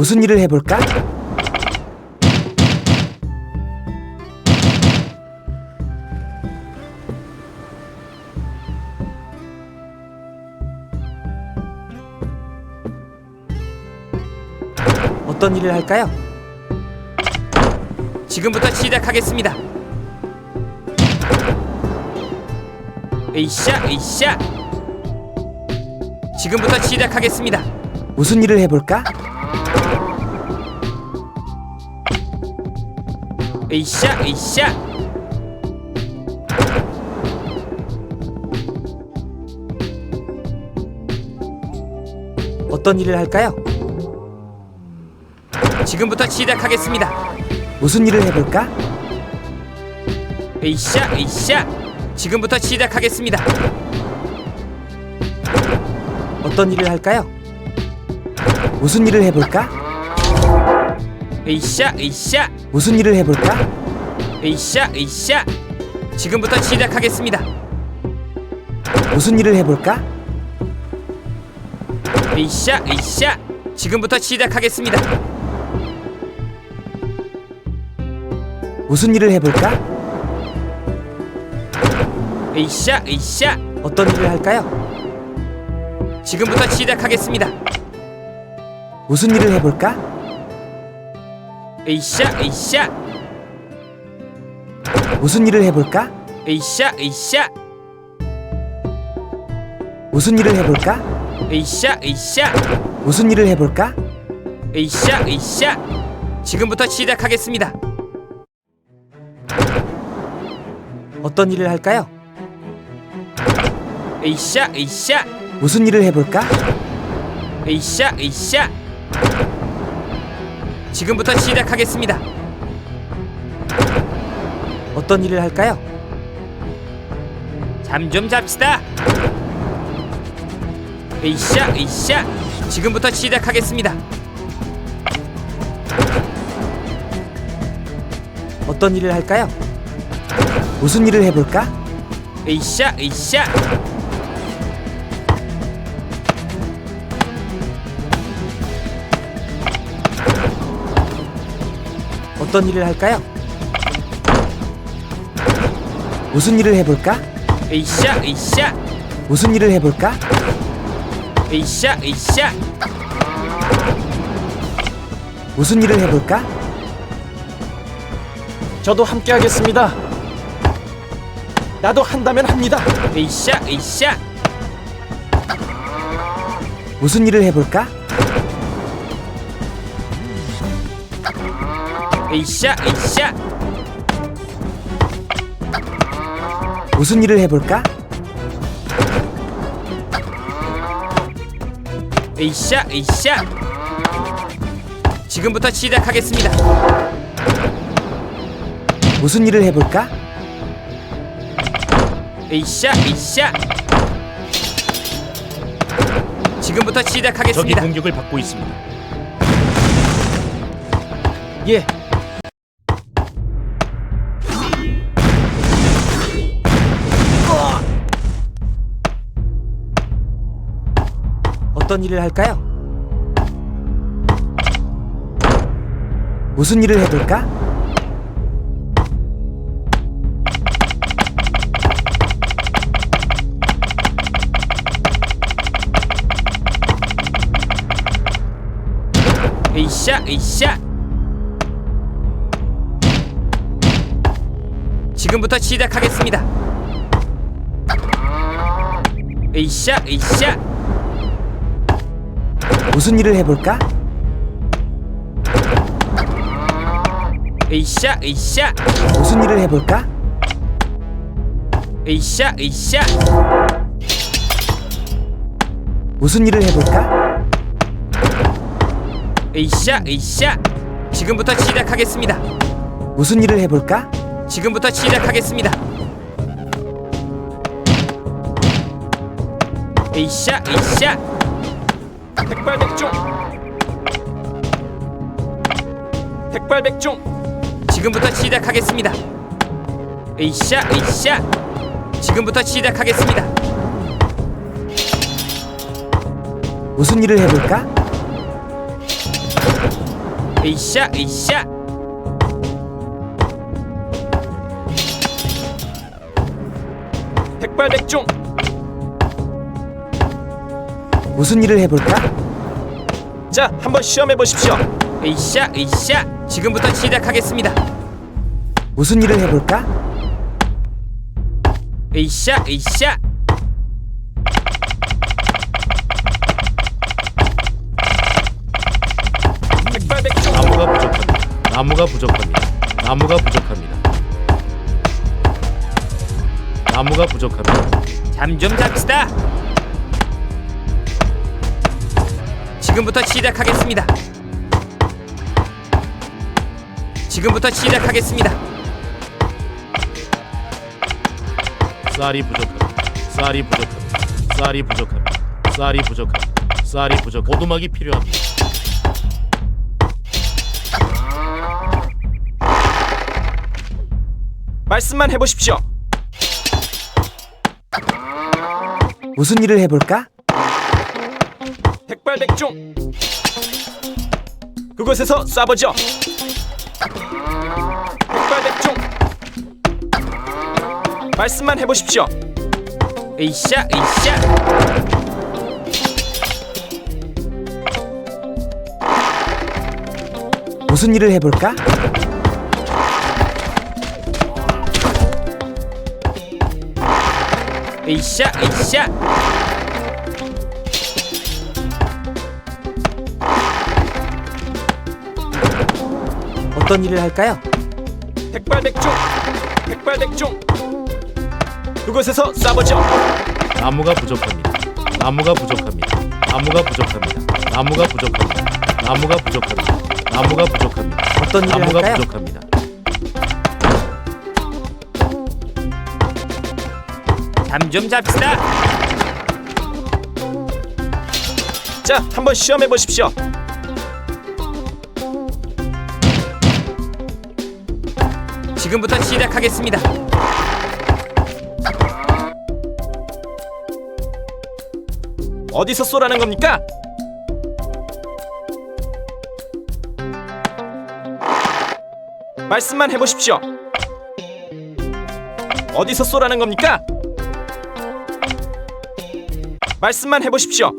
무슨 일을 해볼까? 어떤 일을 할까요? 지금부터 시작하겠습니다. 에이샤 에이샤. 지금부터 시작하겠습니다. 무슨 일을 해볼까? 에이샤 에이샤. 어떤 일을 할까요? 지금부터 시작하겠습니다. 무슨 일을 해볼까? 에이샤 에이샤. 지금부터 시작하겠습니다. 어떤 일을 할까요? 무슨 일을 해볼까? 에이샤 에이샤. 무슨 일을 해볼까? 에이샤 에이샤. 지금부터 시작하겠습니다. 무슨 일을 해볼까? 에이샤 에이샤. 지금부터 시작하겠습니다. 무슨 일을 해볼까? 에이샤 에이샤. 어떤 일을 할까요? 지금부터 시작하겠습니다. 무슨 일을 해볼까? 에이샤 에이샤. 무슨 일을 해볼까? 에이샤 에이샤. 무슨 일을 해볼까? 에이샤 에이샤. 무슨 일을 해볼까? 에이샤 에이샤. 지금부터 시작하겠습니다. 어떤 일을 할까요? 에이샤 에이샤. 무슨 일을 해볼까? 에이샤 에이샤. 지금부터 시작하겠습니다. 어떤 일을 할까요? 잠 좀 잡시다. 에이샤 에이샤. 지금부터 시작하겠습니다. 어떤 일을 할까요? 무슨 일을 해볼까? 에이샤 에 어떤 일을 할까요? 무슨 일을 해볼까? 에이샤 에이샤. 무슨 일을 해볼까? 에이샤 에이샤. 무슨 일을 해볼까? 저도 함께 하겠습니다. 나도 한다면 합니다. 에이샤 에이샤. 무슨 일을 해볼까? 에이샤 에이샤. 무슨 일을 해볼까? 에이샤 에이샤. 지금부터 시작하겠습니다. 무슨 일을 해볼까? 에이샤 에이샤. 지금부터 적이 시작하겠습니다. 공격을 받고 있습니다. 예, 어떤 일을 할까요? 무슨 일을 해볼까? 에이샤 에이샤. 지금부터 시작하겠습니다. 에이샤 에이샤. 무슨 일을 해볼까? 에이샤 에이샤. 무슨 일을 해볼까? 에이샤 에이샤. 무슨 일을 해볼까? 에이샤 에이샤. 지금부터 시작하겠습니다. 무슨 일을 해볼까? 지금부터 시작하겠습니다. 에이샤 에이샤. 백발백중. 백발백중. 지금부터 시작하겠습니다. 에이샤 에이샤. 지금부터 시작하겠습니다. 무슨 일을 해볼까? 으쌰 으쌰 백발백중 무슨 일을 해볼까? 자 한번 시험해 보십시오 으쌰 으쌰 지금부터 시작하겠습니다 무슨 일을 해볼까? 으쌰 으쌰 백발백중 나무가 부족합니다. 나무가 부족합니다. 나무가 부족합니다. 나무가 부족합니다. 잠 좀 잡시다 지금부터 시작하겠습니다 지금부터 시작하겠습니다 쌀이 부족합니다. 쌀이 부족합니다. 쌀이 부족합니다. 쌀이 부족합니다. 쌀이 부족. 오두막이 필요합니다. 말씀만 해보십시오 무슨 일을 해볼까? 백발백중. 그곳에서 쏴보죠. 백발백중. 말씀만 해보십시오. 으쌰 으쌰 무슨 일을 해볼까? 으쌰 으쌰 어떤 일을 할까요? 백발백중 백발백중 그곳에서 쏴보죠 나무가 부족합니다. 나무가 부족합니다. 나무가 부족합니다. 나무가 부족합니다. 나무가 부족합니다. 나무가 부족합니다. 어떤 일을 나무가 할까요? 부족합니다. 잠 좀 잡시다 자 한번 시험해 보십시오 지금부터 시작하겠습니다 어디서 쏘라는 겁니까? 말씀만 해보십시오. 어디서 쏘라는 겁니까? 말씀만 해보십시오.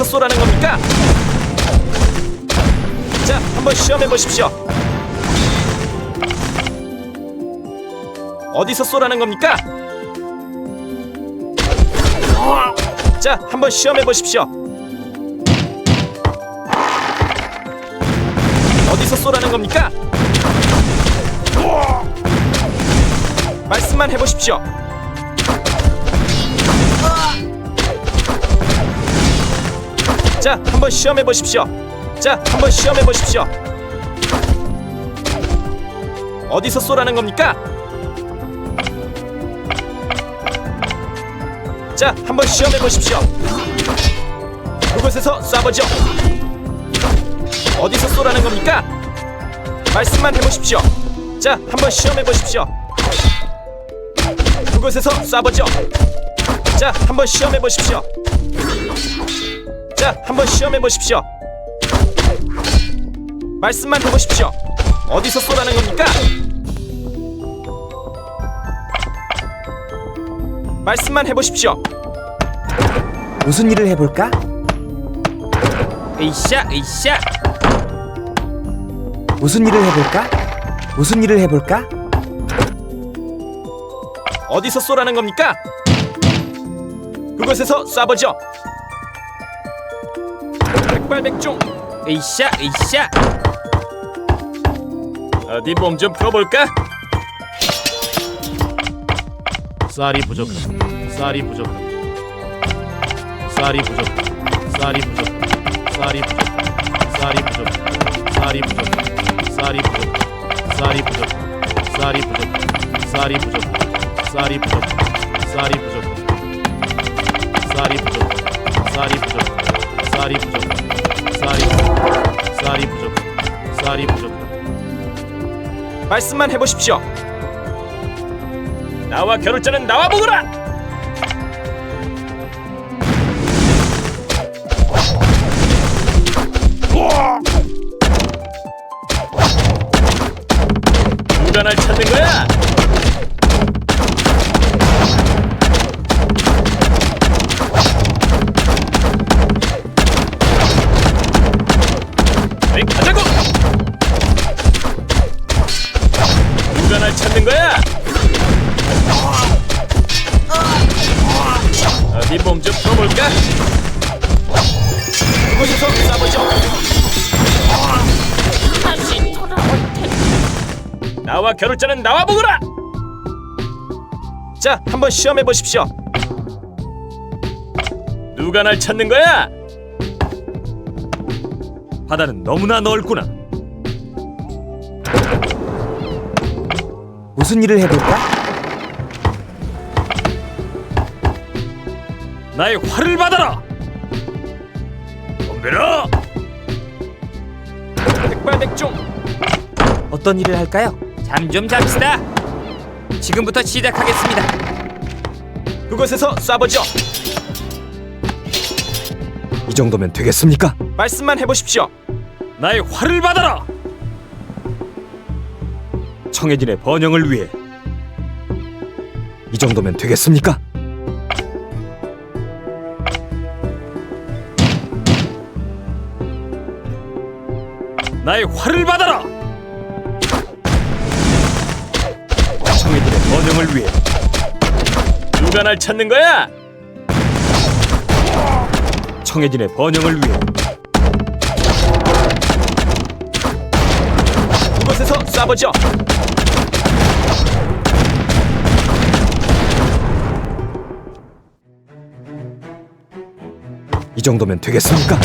어디서 쏘라는 겁니까? 자, 한번 시험해 보십시오. 어디서 쏘라는 겁니까? 자, 한번 시험해 보십시오. 어디서 쏘라는 겁니까? 말씀만 해보십시오. 자, 한번 시험해 보십시오. 자, 한번 시험해 보십시오. 어디서 쏘라는 겁니까? 자, 한번 시험해 보십시오. 그곳에서 쏴보죠. 어디서 쏘라는 겁니까? 말씀만 해보십시오. 자, 한번 시험해 보십시오. 그곳에서 쏴보죠. 자, 한번 시험해 보십시오. 자, 한번 시험해 보십시오. 말씀만 해보십시오. 어디서 쏘라는 겁니까? 말씀만 해보십시오. 무슨 일을 해볼까? 으쌰 으쌰 무슨 일을 해볼까? 무슨 일을 해볼까? 어디서 쏘라는 겁니까? 그곳에서 쏴보죠. 백발백중. 으쌰 으쌰 어디 몸 좀 풀어볼까? 쌀이 부족합니다. 쌀이 부족합니다. 쌀이 부족합니다. 쌀이 부족합니다. 쌀이 부족합니다. 쌀이 부족합니다. 쌀이 부족합니다. 쌀이 부족합니다. 쌀이 부족합니다. 쌀이 부족합니다. 쌀이 부족합니다. 쌀이 부족합니다. 쌀이 부족합니다. 쌀이 부족합니다. 쌀이 부족합니다. 쌀이 부족합 말씀만 해보십시오. 나와 겨룰 자는 나와 보거라. 나와 겨룰 자는 나와 보거라. 자, 한번 시험해 보십시오. 누가 날 찾는 거야? 바다는 너무나 넓구나. 무슨 일을 해볼까? 나의 활을 받아라. 덤벼라. 백발백중. 어떤 일을 할까요? 잠 좀 잡시다. 지금부터 시작하겠습니다. 그곳에서 쏴보죠. 이 정도면 되겠습니까? 말씀만 해보십시오. 나의 활을 받아라. 청해진의 번영을 위해 이 정도면 되겠습니까? 나의 활을 받아라. 번영을 위해 누가 날 찾는 거야? 청해진의 번영을 위해 그곳에서 쏴보죠. 이 정도면 되겠습니까?